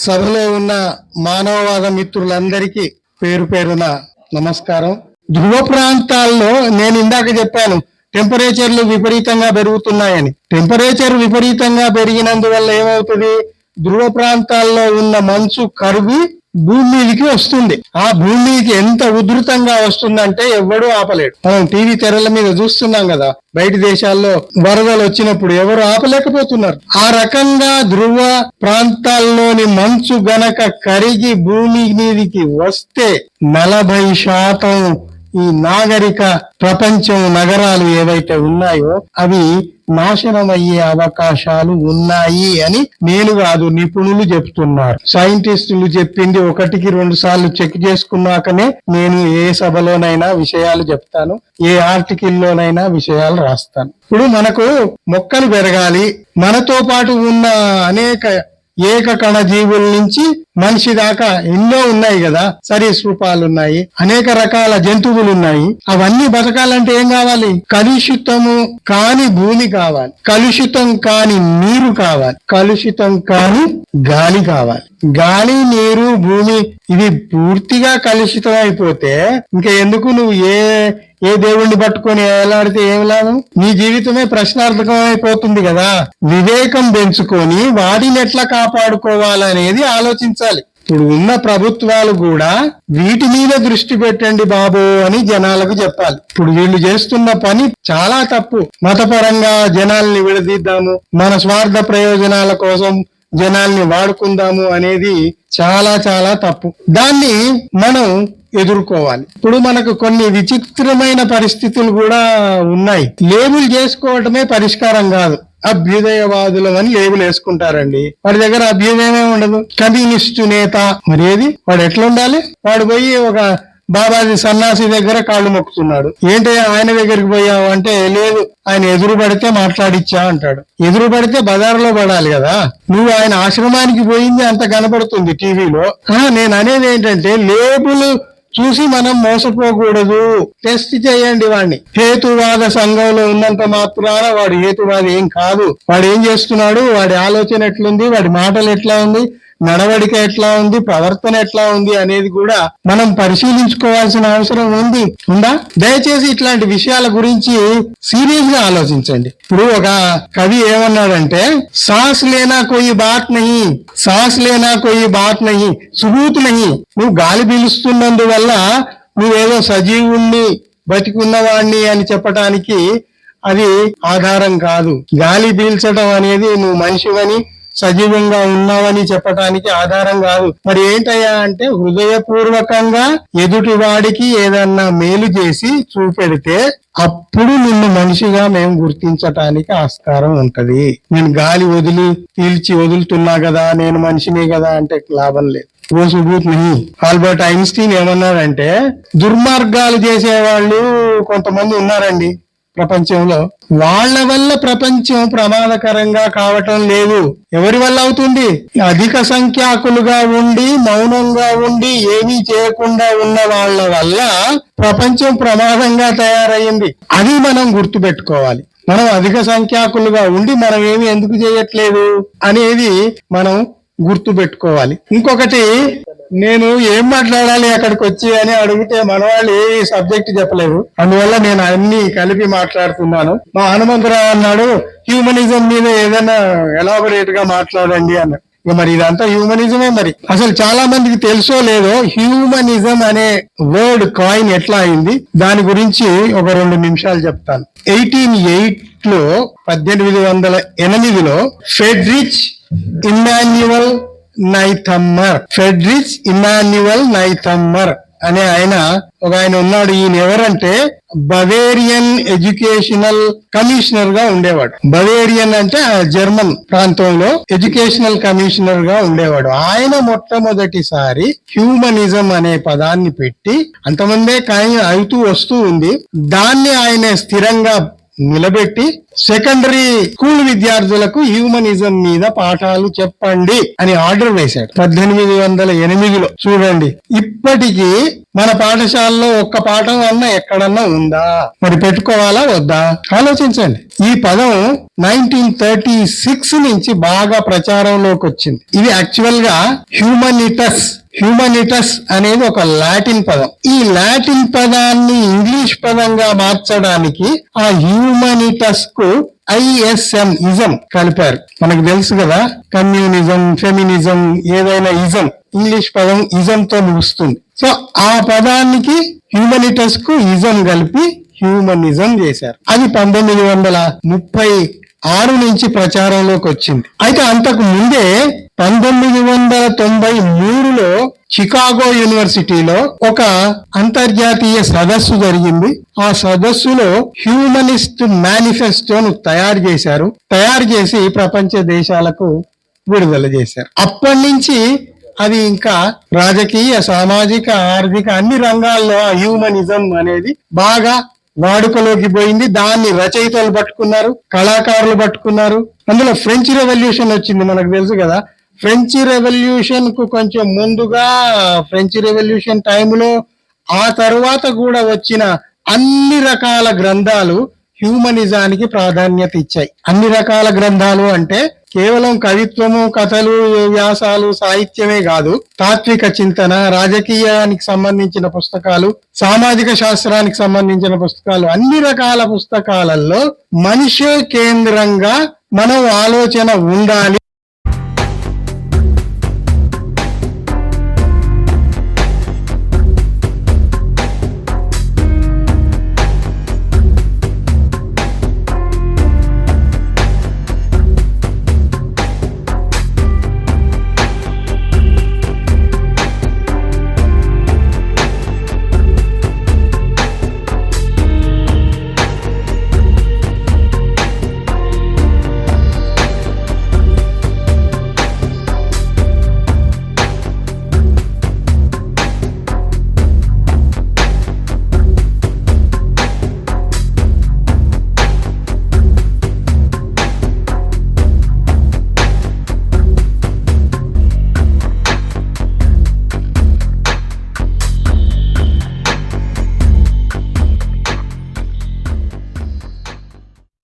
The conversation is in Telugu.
సభలో ఉన్న మానవవాద మిత్రులందరికీ పేరు పేరున నమస్కారం. ధ్రువ ప్రాంతాల్లో నేను ఇందాక చెప్పాను టెంపరేచర్లు విపరీతంగా పెరుగుతున్నాయని. టెంపరేచర్ విపరీతంగా పెరిగినందువల్ల ఏమవుతుంది? ధ్రువ ప్రాంతాల్లో ఉన్న మంచు కరిగి భూమి మీదకి వస్తుంది. ఆ భూమి మీదకి ఎంత ఉధృతంగా వస్తుందంటే ఎవ్వడూ ఆపలేడు. మనం టీవీ తెరల మీద చూస్తున్నాం కదా బయట దేశాల్లో వరదలు వచ్చినప్పుడు ఎవరు ఆపలేకపోతున్నారు. ఆ రకంగా ధ్రువ ప్రాంతాల్లోని మంచు గనక కరిగి భూమి మీదికి వస్తే నలభై శాతం ఈ నాగరిక ప్రపంచం నగరాలు ఏవైతే ఉన్నాయో అవి నాశనమయ్యే అవకాశాలు ఉన్నాయి అని నేను కాదు నిపుణులు చెప్తున్నారు. సైంటిస్టులు చెప్పింది ఒకటికి రెండు సార్లు చెక్ చేసుకున్నాకనే నేను ఏ సభలోనైనా విషయాలు చెప్తాను ఏ ఆర్టికల్లోనైనా విషయాలు రాస్తాను. ఇప్పుడు మనకు మొక్కలు పెరగాలి మనతో పాటు ఉన్న అనేక ఏక కణ జీవుల నుంచి మనిషి దాకా ఎన్నో ఉన్నాయి కదా సరీసృపాలు ఉన్నాయి అనేక రకాల జంతువులు ఉన్నాయి అవన్నీ బతకాలంటే ఏం కావాలి? కలుషితము కాని భూమి కావాలి. కలుషితం కాని నీరు కావాలి. కలుషితం కాని గాలి కావాలి. గాలి నీరు భూమి ఇవి పూర్తిగా కలుషితం అయిపోతే ఇంకా ఎందుకు నువ్వు ఏ ఏ దేవుణ్ణి పట్టుకొని ఎలాడితే ఏం లాభం? నీ జీవితమే ప్రశ్నార్థకం అయిపోతుంది కదా. వివేకం పెంచుకొని వాడిని ఎట్లా కాపాడుకోవాలనేది ఆలోచించాలి. ఇప్పుడు ఉన్న ప్రభుత్వాలు కూడా వీటి మీద దృష్టి పెట్టండి బాబు అని జనాలకు చెప్పాలి. ఇప్పుడు వీళ్ళు చేస్తున్న పని చాలా తప్పు. మతపరంగా జనాల్ని విడదీద్దాము. మన స్వార్థ ప్రయోజనాల కోసం జనాల్ని వాడుకుందాము అనేది చాలా చాలా తప్పు. దాన్ని మనం ఎదుర్కోవాలి. ఇప్పుడు మనకు కొన్ని విచిత్రమైన పరిస్థితులు కూడా ఉన్నాయి. లేబుల్ చేసుకోవటమే పరిష్కారం కాదు. అభ్యుదయవాదులం అని లేబుల్ వేసుకుంటారండి. వాడి దగ్గర అభ్యుదయమే ఉండదు. కమ్యూనిస్టు నేత. మరి ఏది? వాడు ఎట్లా ఉండాలి వాడు పోయి ఒక బాబాజీ సన్నాసి దగ్గర కాళ్ళు మొక్కుతున్నాడు. ఏంటి ఆయన దగ్గరికి పోయావు అంటే లేదు ఆయన ఎదురు పడితే మాట్లాడిచ్చా అంటాడు. ఎదురు పడితే బజార్లో పడాలి కదా. నువ్వు ఆయన ఆశ్రమానికి పోయింది అంత కనపడుతుంది టీవీలో. నేను అనేది ఏంటంటే లేబుల్ చూసి మనం మోసపోకూడదు. టెస్ట్ చేయండి వాడిని హేతువాద సంఘంలో ఉన్నంత మాత్రాన వాడు హేతువాది ఏం కాదు. వాడు ఏం చేస్తున్నాడు? వాడి ఆలోచన ఎట్లుంది? వాడి మాటలు ఎట్లా ఉంది? నడవడిక ఎట్లా ఉంది ప్రవర్తన ఎట్లా ఉంది అనేది కూడా మనం పరిశీలించుకోవాల్సిన అవసరం ఉంది. ఉందా? దయచేసి ఇట్లాంటి విషయాల గురించి సీరియస్గా ఆలోచించండి. ఇప్పుడు ఒక కవి ఏమన్నాడంటే సాస్ లేనా కోయి బాత్ నహి సాస్ లేనా కోయి బాత్ నహి సుబూత్ నహి నువ్వు గాలి పీలుస్తున్నందువల్ల నువ్వేదో సజీవుణ్ణి బతికున్నవాణ్ణి అని చెప్పటానికి అది ఆధారం కాదు. గాలి పీల్చడం అనేది నువ్వు మనిషివని సజీవంగా ఉన్నావని చెప్పటానికి ఆధారం కాదు. మరి ఏంటయ్యా అంటే హృదయపూర్వకంగా ఎదుటి వాడికి ఏదన్నా మేలు చేసి చూపెడితే అప్పుడు నిన్ను మనిషిగా మేము గుర్తించటానికి ఆస్కారం ఉంటది. నేను గాలి వదిలి పీల్చి వదులుతున్నా కదా నేను మనిషినే కదా అంటే లాభం లేదు. ఓ సుబూత్ నహి ఆల్బర్ట్ ఐన్స్టీన్ ఏమన్నారంటే దుర్మార్గాలు చేసేవాళ్ళు కొంతమంది ఉన్నారండి. ప్రపంచంలో వాళ్ళ వల్ల ప్రపంచం ప్రమాదకరంగా కావటం లేదు. ఎవరి వల్ల అవుతుంది? అధిక సంఖ్యాకులుగా ఉండి మౌనంగా ఉండి ఏమీ చేయకుండా ఉన్న వాళ్ళ వల్ల ప్రపంచం ప్రమాదంగా తయారయ్యింది. అది మనం గుర్తుపెట్టుకోవాలి. మనం అధిక సంఖ్యాకులుగా ఉండి మనం ఏమి ఎందుకు చేయట్లేదు అనేది మనం గుర్తు పెట్టుకోవాలి ఇంకొకటి నేను ఏం మాట్లాడాలి అక్కడికి వచ్చి అని అడిగితే మన వాళ్ళు ఏ సబ్జెక్ట్ చెప్పలేదు. అందువల్ల నేను అన్ని కలిపి మాట్లాడుతున్నాను. మా హనుమంతరావు అన్నాడు హ్యూమనిజం మీద ఏదైనా ఎలాబొరేట్గా మాట్లాడండి అన్నాడు ఇక మరి ఇదంతా హ్యూమనిజమే మరి? అసలు చాలా మందికి తెలుసో లేదో హ్యూమనిజం అనే వర్డ్ కాయిన్ ఎట్లా అయింది? దాని గురించి ఒక రెండు నిమిషాలు చెప్తాను. ఎయిటీన్ ఎయిట్లో పద్దెనిమిది వందల ఎనిమిదిలో ఫెడ్రిచ్ ఇమాన్యువల్ నైథమ్మర్ ఫెడ్రిచ్ ఇమాన్యువల్ నైథమ్మర్ అనే ఆయన ఒక ఆయన ఉన్నాడు. ఈయన ఎవరంటే బవేరియన్ ఎడ్యుకేషనల్ కమిషనర్గా ఉండేవాడు. బవేరియన్ అంటే జర్మన్ ప్రాంతంలో ఎడ్యుకేషనల్ కమిషనర్గా ఉండేవాడు. ఆయన మొట్టమొదటిసారి హ్యూమనిజం అనే పదాన్ని పెట్టి అంతమందే కానీ అవుతూ వస్తూ ఉంది. దాన్ని ఆయన స్థిరంగా నిలబెట్టి సెకండరీ స్కూల్ విద్యార్థులకు హ్యూమనిజం మీద పాఠాలు చెప్పండి అని ఆర్డర్ వేశాడు. పద్దెనిమిది వందల ఎనిమిదిలో. చూడండి ఇప్పటికీ మన పాఠశాలలో ఒక్క పాఠం అన్నా ఎక్కడన్నా ఉందా? మరి పెట్టుకోవాలా వద్దా? ఆలోచించండి. ఈ పదం నైన్టీన్ థర్టీ సిక్స్ నుంచి బాగా ప్రచారంలోకి వచ్చింది. ఇది యాక్చువల్గా హ్యూమనిటస్ హ్యూమనిటస్ అనేది ఒక లాటిన్ పదం. ఈ లాటిన్ పదాన్ని ఇంగ్లీష్ పదంగా మార్చడానికి ఆ హ్యూమనిటస్కు ఐఎస్ఎం ఇజం కలిపారు. మనకు తెలుసు కదా కమ్యూనిజం ఫెమినిజం ఏదైనా ఇజం ఇంగ్లీష్ పదం ఇజంతో ముగుస్తుంది. సో ఆ పదానికి హ్యూమనిటస్కు ఇజం కలిపి హ్యూమనిజం చేశారు. అది పంతొమ్మిది వందల ముప్పై ఆరు నుంచి ప్రచారంలోకి వచ్చింది. అయితే అంతకు ముందే పంతొమ్మిది వందల తొంభై మూడులో చికాగో యూనివర్సిటీలో ఒక అంతర్జాతీయ సదస్సు జరిగింది. ఆ సదస్సులో హ్యూమనిస్ట్ మేనిఫెస్టోను తయారు చేశారు. తయారు చేసి ప్రపంచ దేశాలకు విడుదల చేశారు. అప్పటి నుంచి అది ఇంకా రాజకీయ సామాజిక ఆర్థిక అన్ని రంగాల్లో ఆ హ్యూమనిజం అనేది బాగా వాడుకలోకి పోయింది. దాన్ని రచయితలు పట్టుకున్నారు కళాకారులు పట్టుకున్నారు. అందులో ఫ్రెంచ్ రెవల్యూషన్ వచ్చింది మనకు తెలుసు కదా. ఫ్రెంచ్ రెవల్యూషన్కు కొంచెం ముందుగా ఫ్రెంచ్ రెవల్యూషన్ టైంలో ఆ తరువాత కూడా వచ్చిన అన్ని రకాల గ్రంథాలు హ్యూమనిజానికి ప్రాధాన్యత ఇచ్చాయి. అన్ని రకాల గ్రంథాలు అంటే కేవలం కవిత్వము కథలు వ్యాసాలు సాహిత్యమే కాదు తాత్విక చింతన రాజకీయానికి సంబంధించిన పుస్తకాలు సామాజిక శాస్త్రానికి సంబంధించిన పుస్తకాలు అన్ని రకాల పుస్తకాలలో మనిషే కేంద్రంగా మనం ఆలోచన ఉండాలి.